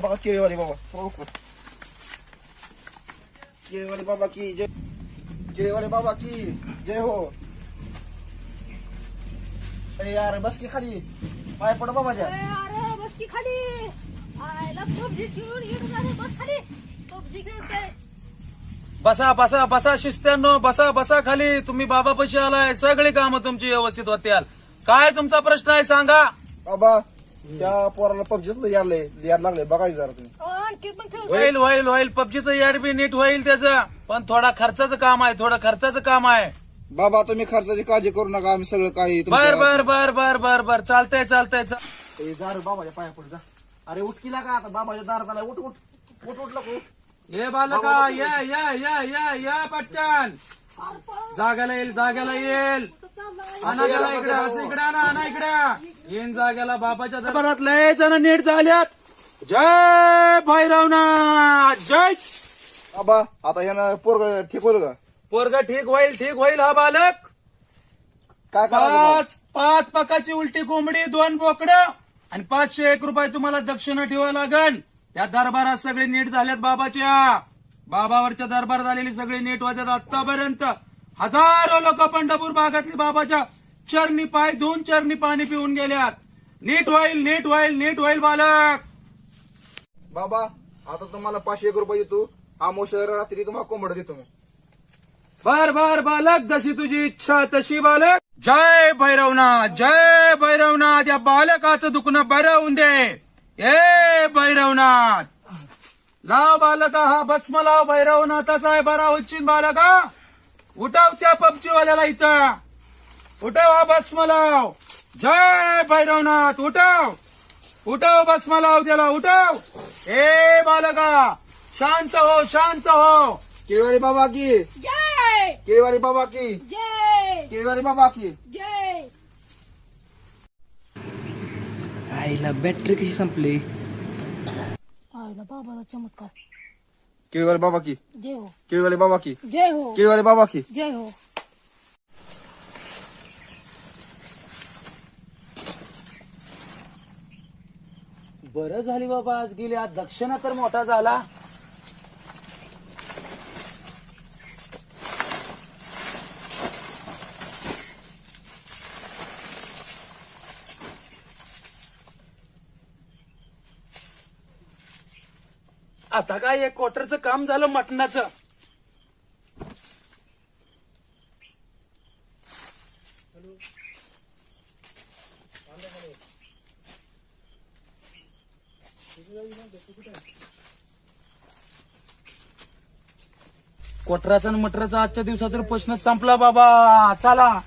केळीवाले बाबा प्रभू केळीवाले बाबा की जय केळीवाले बाबा की जय हो अरे यार बस की खाली पाय पड बाबाच्या अरे अरे, बस की खाली आयला पबजी खेळून येऊन झाले बस खाली पबजी खेळतोय बसा बसा बसा शिस्त्यांनो बसा बसा खाली. तुम्ही बाबा पैसे आलाय. सगळी कामं तुमची व्यवस्थित होत्याल काय तुमचा प्रश्न आहे सांगा. बाबा त्या पोराला पबजीत यारले यार लागले बघायचं जरा तुम्ही. आणखी पण होईल होईल होईल. पबजीचं याड बी नीट होईल त्याचं. पण थोडा खर्चाचं काम आहे थोडं खर्चाचं काम आहे. बाबा तुम्ही खर्चाची काळजी करू नका आम्ही सगळं काही बर बर बर बर बर बर. चालतंय चालतंय चा- ए, जा रे बाबाच्या पाया पड जा. अरे उठ किला का आता? बाबाच्या दारात आला. उठ उठ. उठ उठ नको. ये बालका या या या या या पटकन. जागाला येईल जागाला येईल. त्याला इकडे असं इकडे आणा आणा इकडे. येईन जाग्याला बाबाच्या दरबारात लय जण नीट झाल्यात. जय भैरवनाथ. जय बाबा आता यानं पोरग ठीक होईल का? पोरग ठीक होईल ठीक होईल हा बालक. काय पाच पाच पकाची उलटी कोंबडी दोन बोकड आणि पाचशे एक रुपये तुम्हाला दक्षिणा ठेवावं लागन. या दरबारात सगळे नीट झाल्यात बाबाच्या. बाबावरच्या दरबारात आलेली सगळी नीट होत्यात आतापर्यंत हजारो लोक पंढरपूर भागातली बाबाच्या. चरणी पाय धुवून चरणी पाणी पिऊन गेल्यात. नीट होईल नीट होईल नीट होईल बालक. बाबा आता तुम्हाला पाचशे एक रुपये देतो. आमोशा रात्री तुम्हाला कोंबड देतो बर बर बालक जशी तुझी इच्छा तशी बालक. जय भैरवनाथ जय भैरवनाथ या बालकाचं दुखणं बरं होऊन दे. ए भैरवनाथ. लाव बालका हा भस्म लाव. भैरवनाथाचा आहे बरा उच्चिन बालका उठव त्या पबजीवाल्याला इथं. उठव हा भस्म लाव जय भैरवनाथ उठव उठव भस्म लाव त्याला उठव ए बालका शांत हो शांत हो। केळीवाले बाबा की। जय। केळीवाले बाबा की। जय। केळीवाले बाबा की। जय। आईला बॅटरी कशी संपली? आयला बाबाला चमत्कार. केळीवाले बाबा की। जय हो. केळीवाले बाबा की। जय हो. केळीवाले बाबा की। जय हो. बरं झाली बाबा आज गेली. आज दक्षिणा तर मोठा झाला. आता काय एक क्वार्टरचं काम झालं मटणाचं. कोटराचा आणि मटराचा आजच्या दिवसाचा प्रश्न संपला बाबा. चला.